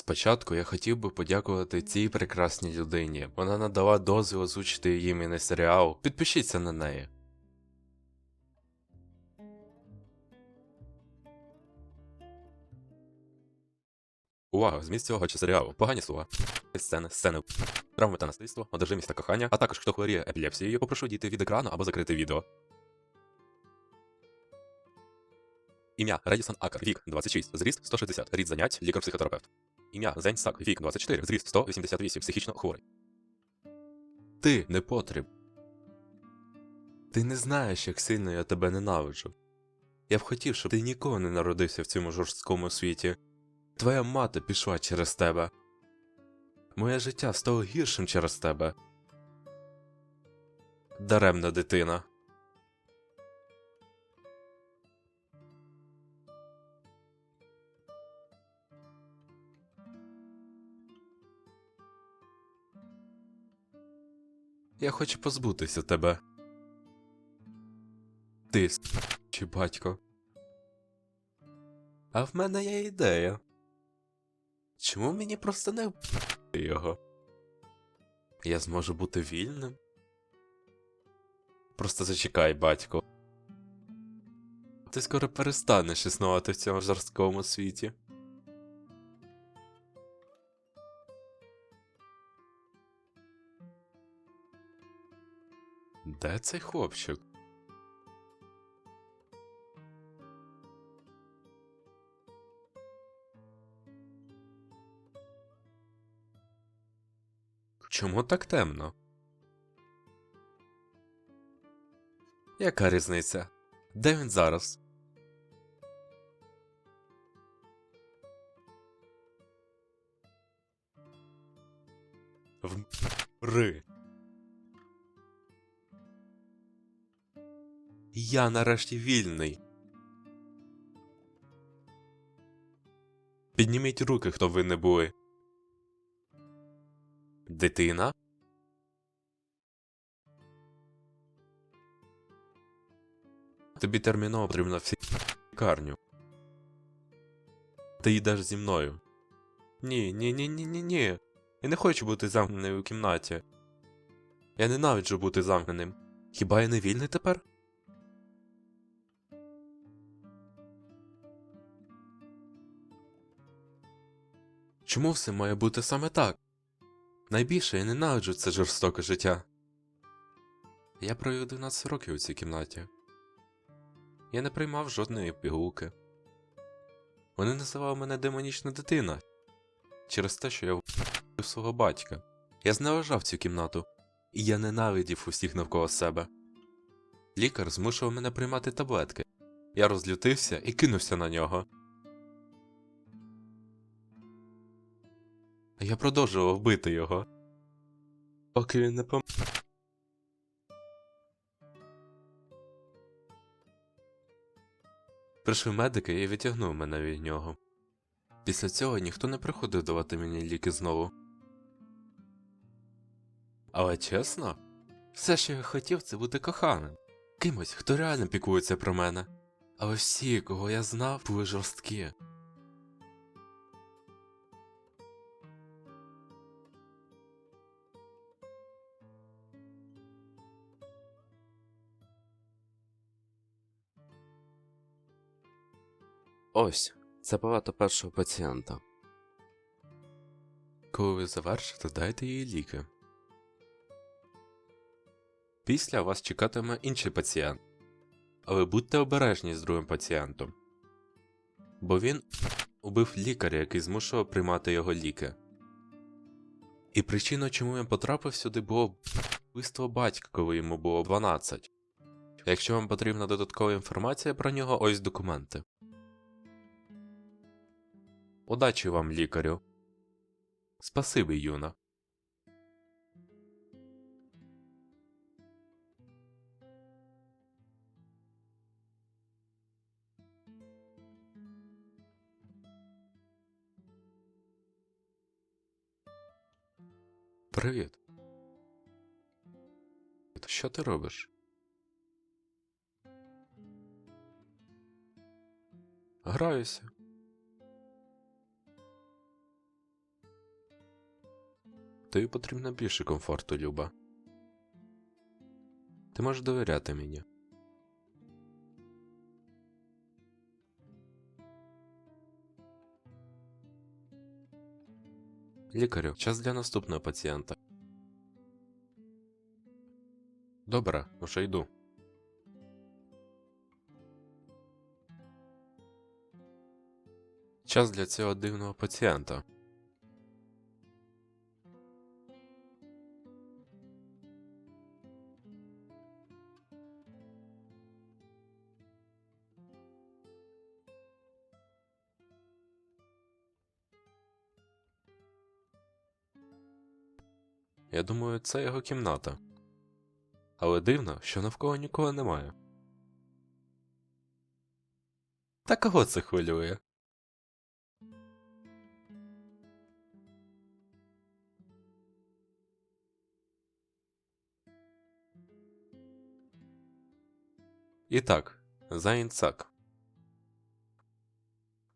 Спочатку я хотів би подякувати цій прекрасній людині. Вона надала дозвіл озвучити її міні серіал. Підпишіться на неї. Увага! Зміст цього серіалу. Погані слова. Сцени, сцени, травми та насильство, одержимість та кохання, а також хто хворіє епілепсією, попрошу дійти від екрану або закрити відео. Ім'я Редісон Акер, вік 26, зріст 160, рід занять, лікар-психотерапевт. Ім'я Зень Сак, вік 24, зріст 188, психічно хворий. Ти не потріб. Ти не знаєш, як сильно я тебе ненавиджу. Я б хотів, щоб ти ніколи не народився в цьому жорсткому світі. Твоя мати пішла через тебе. Моє життя стало гіршим через тебе. Даремна дитина. Я хочу позбутися тебе. Ти чи батько. А в мене є ідея. Чому мені просто не його? Я зможу бути вільним? Просто зачекай, батько. Ти скоро перестанеш існувати в цьому жорсткому світі. Де цей хлопчик? Чому так темно? Яка різниця? Де він зараз? В Я нарешті вільний. Підніміть руки, хто ви не були. Дитина? Тобі терміново потрібно всі лікарню. Ти йдеш зі мною. Ні, ні, ні, ні, ні, ні. Я не хочу бути замкнений у кімнаті. Я ненавиджу бути замкненим. Хіба я не вільний тепер? Чому все має бути саме так? Найбільше я ненавиджу це жорстоке життя. Я провів 12 років у цій кімнаті. Я не приймав жодної пігулки. Вони називали мене демонічна дитина через те, що я вбив свого батька. Я зневажав цю кімнату, і я ненавидів усіх навколо себе. Лікар змушував мене приймати таблетки. Я розлютився і кинувся на нього. А я продовжував бити його. Поки він не пом... Прийшли медики і відтягнув мене від нього. Після цього ніхто не приходив давати мені ліки знову. Але чесно, все, що я хотів, це бути коханим. Кимось, хто реально піклується про мене. Але всі, кого я знав, були жорсткі. Ось, це палата першого пацієнта. Коли ви завершите, дайте їй ліки. Після вас чекатиме інший пацієнт. Але будьте обережні з другим пацієнтом. Бо він убив лікаря, який змушував приймати його ліки. І причиною, чому він потрапив сюди, було вбивство батька, коли йому було 12. Якщо вам потрібна додаткова інформація про нього, ось документи. Удачі вам, лікарю. Спасибі, юна. Привіт. Що ти робиш? Граюся. Тобі потрібно більше комфорту, Люба. Ти можеш довіряти мені. Лікарю, час для наступного пацієнта. Добре, уже йду. Час для цього дивного пацієнта. Я думаю, це його кімната. Але дивно, що навколо нікого немає. Та кого це хвилює? І так, Заінцак.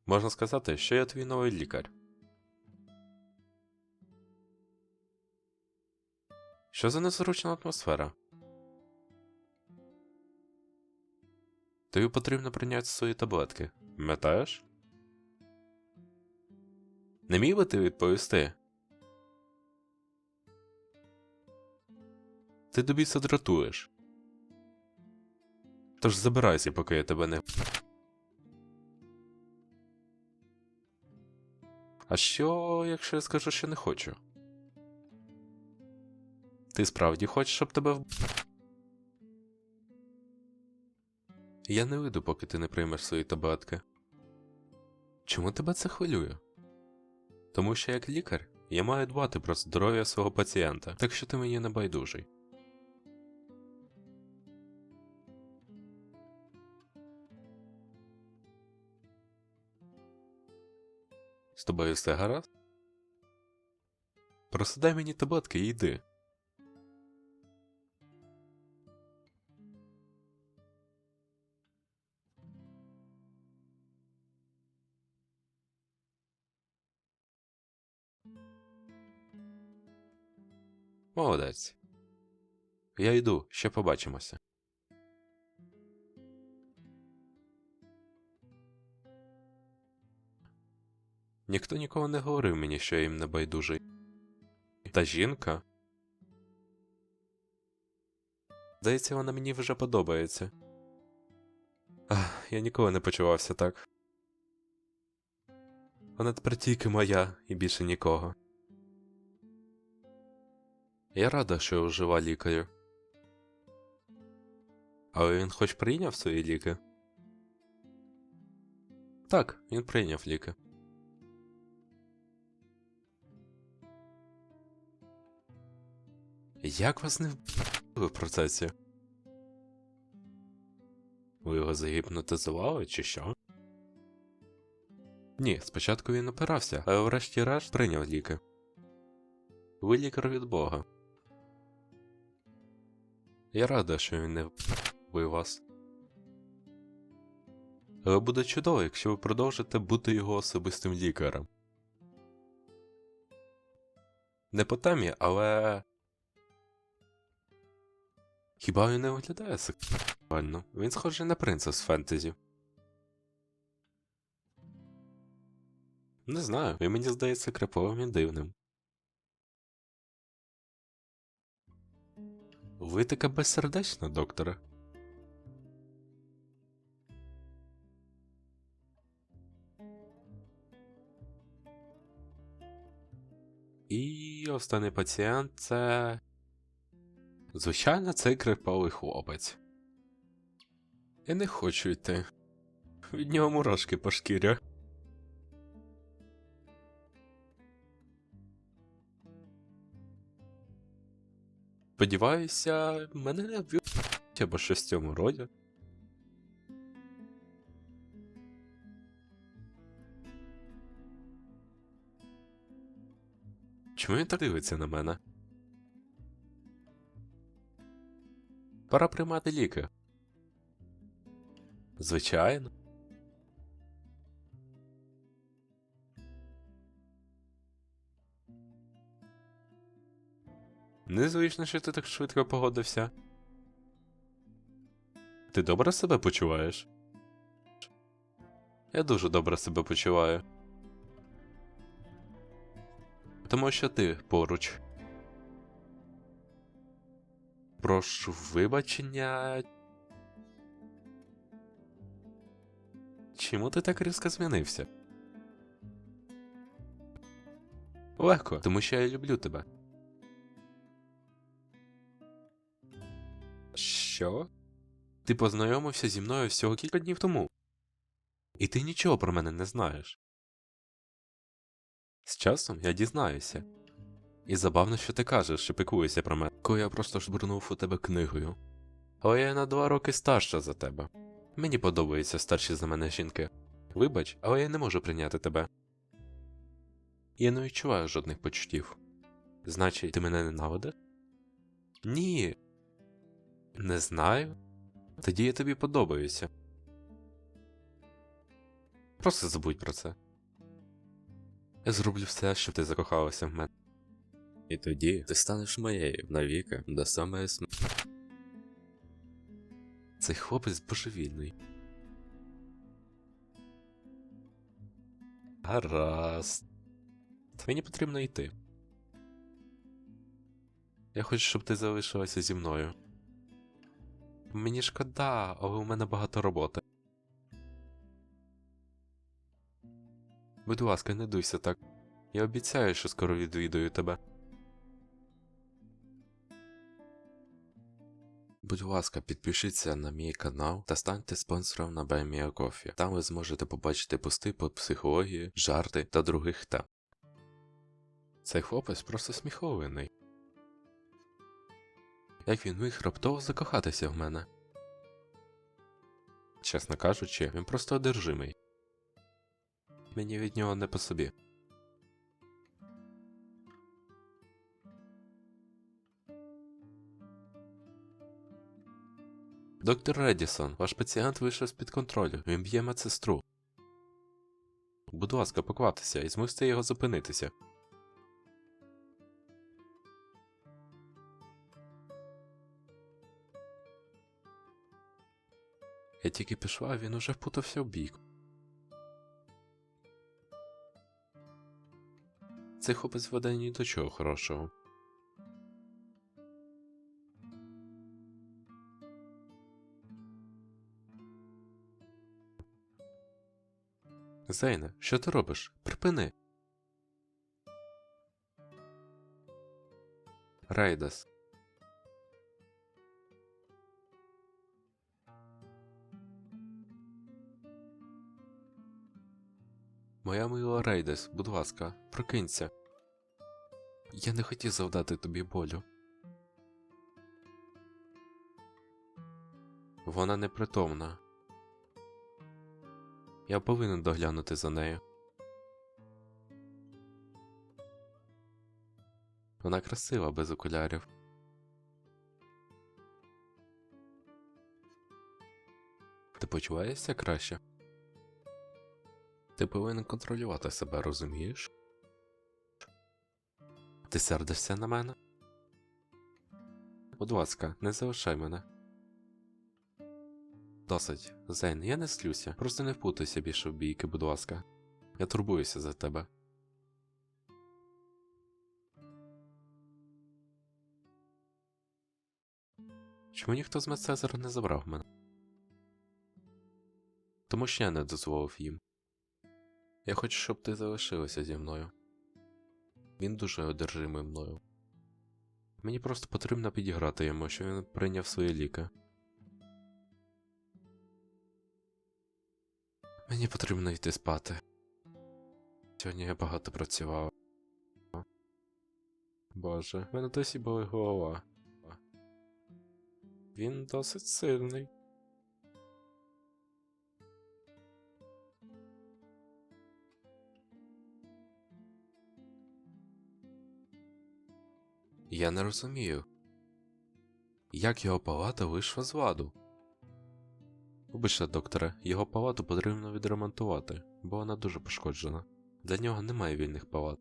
Можна сказати, що я твій новий лікар. Що за незручна атмосфера? Тобі потрібно прийняти свої таблетки. Пам'ятаєш? Не міг би ти відповісти? Ти до дратуєш. Тож забирайся, поки я тебе не. А що, якщо я скажу, що не хочу? Ти справді хочеш, щоб тебе в. Я не вийду, поки ти не приймеш свої таблетки. Чому тебе це хвилює? Тому що як лікар я маю дбати про здоров'я свого пацієнта, так що ти мені не байдужий. З тобою все гаразд? Просто дай мені таблетки і йди. Молодець. Я йду, ще побачимося. Ніхто ніколи не говорив мені, що я їм не байдужий. Та жінка. Здається, вона мені вже подобається. Ах, я ніколи не почувався так. Вона тепер тільки моя і більше нікого. Я рада, що жива лікарю. Але він хоч прийняв свої ліки? Так, він прийняв ліки. Як вас не в процесі? Ви його загіпнотизували чи що? Ні, спочатку він опирався, але врешті-решт прийняв ліки. Ви лікар від Бога. Я рада, що він не вбив вас. Але буде чудово, якщо ви продовжите бути його особистим лікарем. Не по темі, але. Хіба він не виглядає сексуально? Він схожий на принца з фентезі. Не знаю, він мені здається криповим і дивним. Ви така безсердечна, докторе. І останній пацієнт це. Звичайно, цей криповий хлопець. Я не хочу йти. Від нього мурашки по шкірі. Сподіваюся, мене не вб'ють або щось в цьому роді. Чому він так дивиться на мене? Пора приймати ліки. Звичайно. Незвично, що ти так швидко погодився. Ти добре себе почуваєш? Я дуже добре себе почуваю. Тому що ти поруч. Прошу вибачення. Чому ти так різко змінився? Легко, тому що я люблю тебе. Що? Ти познайомився зі мною всього кілька днів тому. І ти нічого про мене не знаєш. З часом я дізнаюся. І забавно, що ти кажеш, що пікуєшся про мене, коли я просто жбурнув у тебе книгою. Але я на два роки старша за тебе. Мені подобаються старші за мене жінки. Вибач, але я не можу прийняти тебе. Я не відчуваю жодних почуттів. Значить, ти мене ненавидиш? Ні. Не знаю. Тоді я тобі подобаюся. Просто забудь про це. Я зроблю все, щоб ти закохалася в мене. І тоді ти станеш моєю навіки до самої см... Цей хлопець божевільний. Гаразд. Мені потрібно йти. Я хочу, щоб ти залишилася зі мною. Мені шкода, але у мене багато роботи. Будь ласка, не дуйся так. Я обіцяю, що скоро відвідую тебе. Будь ласка, підпишіться на мій канал та станьте спонсором на BuyMeACoffee. Там ви зможете побачити пости по психології, жарти та других тем. Цей хлопець просто сміховинний. Як він міг раптово закохатися в мене? Чесно кажучи, він просто одержимий. Мені від нього не по собі. Доктор Редісон, ваш пацієнт вийшов з-під контролю. Він б'є медсестру. Будь ласка, покватися і змусьте його зупинитися. Я тільки пішла, він уже впутався в бійку. Цей хлопець веде ні до чого хорошого. Зейне, що ти робиш? Припини. Рейдас. Моя мила Рейдес, будь ласка, прокинься. Я не хотів завдати тобі болю. Вона непритомна. Я повинен доглянути за нею. Вона красива без окулярів. Ти почуваєшся краще? Ти повинен контролювати себе, розумієш? Ти сердишся на мене? Будь ласка, не залишай мене. Досить, Зейн, я не слюся. Просто не впутуйся більше в бійки, будь ласка. Я турбуюся за тебе. Чому ніхто з медсестер не забрав мене? Тому що я не дозволив їм. Я хочу, щоб ти залишилася зі мною. Він дуже одержимий мною. Мені просто потрібно підіграти йому, що він прийняв свої ліки. Мені потрібно йти спати. Сьогодні я багато працював. Боже, в мене досі болить голова. Він досить сильний. Я не розумію, як його палата вийшла з ладу. Вибачте, докторе, його палату потрібно відремонтувати, бо вона дуже пошкоджена. Для нього немає вільних палат.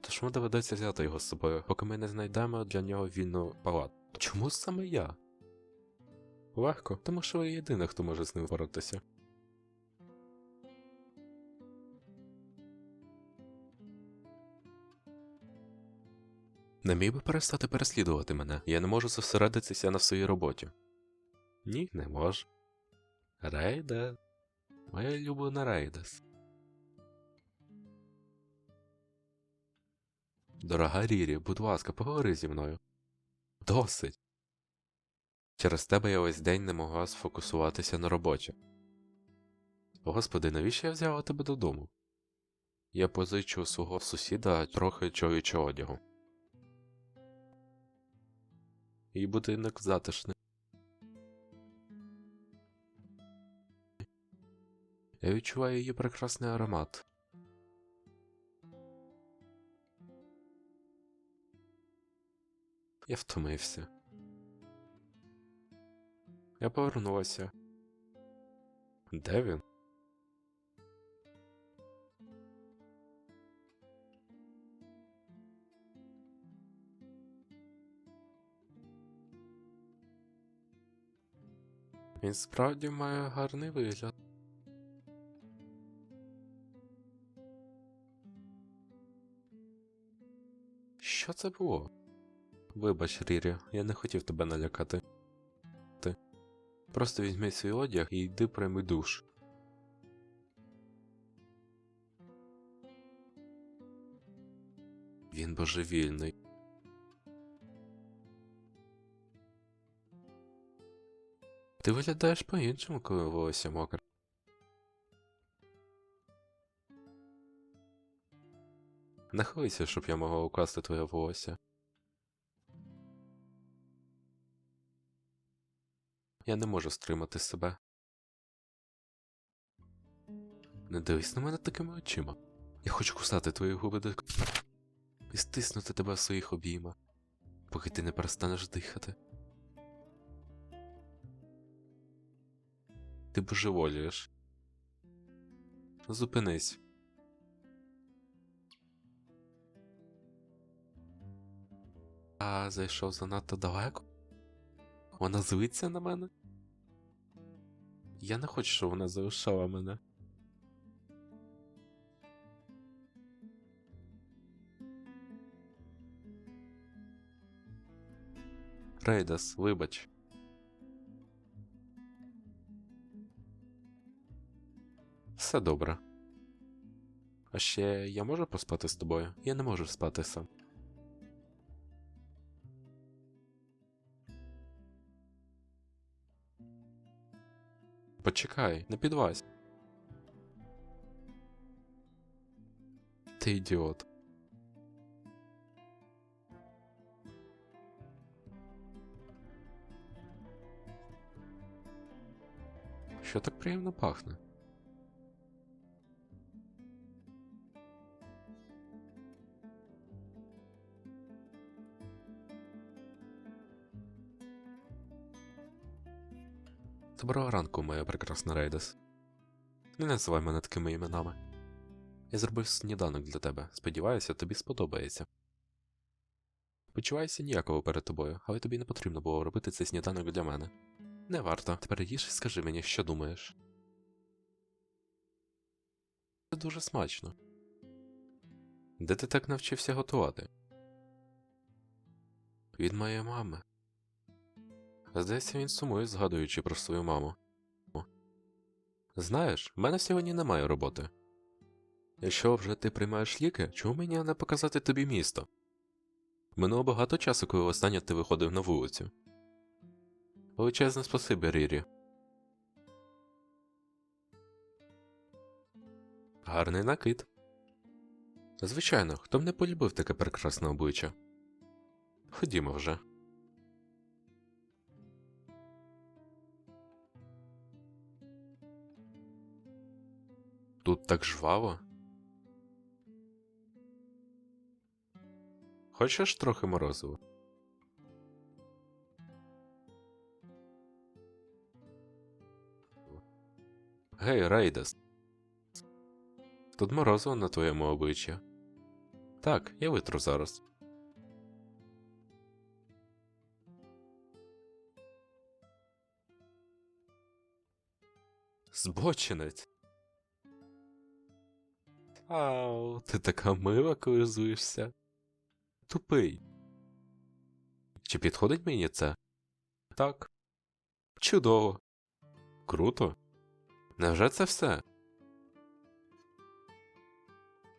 Тож Чому доведеться взяти його з собою, поки ми не знайдемо для нього вільну палату? Чому саме я? Легко, тому що ви єдиний, хто може з ним боротися. Не міг би перестати переслідувати мене. Я не можу зосередитися на своїй роботі. Ні, не можу. Рейде. Моя улюблена Рейдес. Дорога Рірі, будь ласка, поговори зі мною. Досить. Через тебе я весь день не могла сфокусуватися на роботі. Господи, навіщо я взяла тебе додому? Я позичу свого сусіда трохи чоловічого одягу. І будинок затишний. Я відчуваю її прекрасний аромат. Я втомився. Я повернулася. Де він? Він справді має гарний вигляд. Що це було? Вибач, Рірі, я не хотів тебе налякати. Ти. Просто візьми свій одяг і йди прийми душ. Він божевільний. Ти виглядаєш по-іншому, коли волосся мокре. Не хвилюйся, щоб я могла укласти твоє волосся. Я не можу стримати себе. Не дивись на мене такими очима. Я хочу кусати твої губи до і стиснути тебе в своїх обіймах, поки ти не перестанеш дихати. Ти божеволієш. Зупинись. А зайшов занадто далеко. Вона злиться на мене. Я не хочу, щоб вона залишала мене. Рейдас, вибач. Все добре. А ще я можу поспати з тобою? Я не можу спати сам. Почекай, не підвась. Ти ідіот. Що так приємно пахне? Доброго ранку, моя прекрасна Рейдес. Не називай мене такими іменами. Я зробив сніданок для тебе. Сподіваюся, тобі сподобається. Почуваюся ніяково перед тобою, але тобі не потрібно було робити цей сніданок для мене. Не варто. Тепер їж і скажи мені, що думаєш. Це дуже смачно. Де ти так навчився готувати? Від моєї мами. Здається, він сумує, згадуючи про свою маму. Знаєш, в мене сьогодні немає роботи. Якщо вже ти приймаєш ліки, чому мені не показати тобі місто? Минуло багато часу, коли останнє ти виходив на вулицю. Величезне спасибі, Рірі. Гарний накид. Звичайно, хто б не полюбив таке прекрасне обличчя. Ходімо вже. Тут так жваво. Хочеш трохи морозиво? Гей, Рейдес. Тут морозиво на твоєму обличчі. Так, я витру зараз. Збочинець. Ау, ти така мила, коли злишся. Тупий. Чи підходить мені це? Так. Чудово. Круто. Невже це все?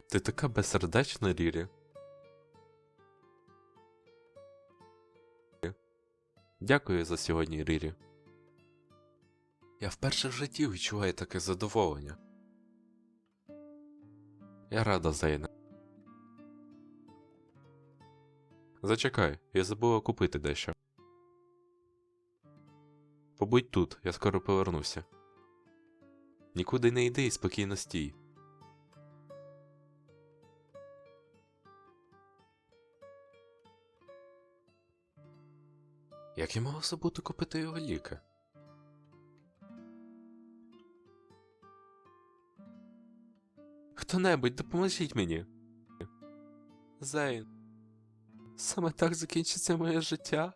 Ти така безсердечна, Рірі. Дякую за сьогодні, Рірі. Я вперше в житті відчуваю таке задоволення. Я рада, Зейна. Зачекай, я забула купити дещо. Побудь тут, я скоро повернуся. Нікуди не йди і спокійно стій. Як я мала забути купити його ліки? Хто-небудь, допоможіть мені. Зейн. Саме так закінчиться моє життя.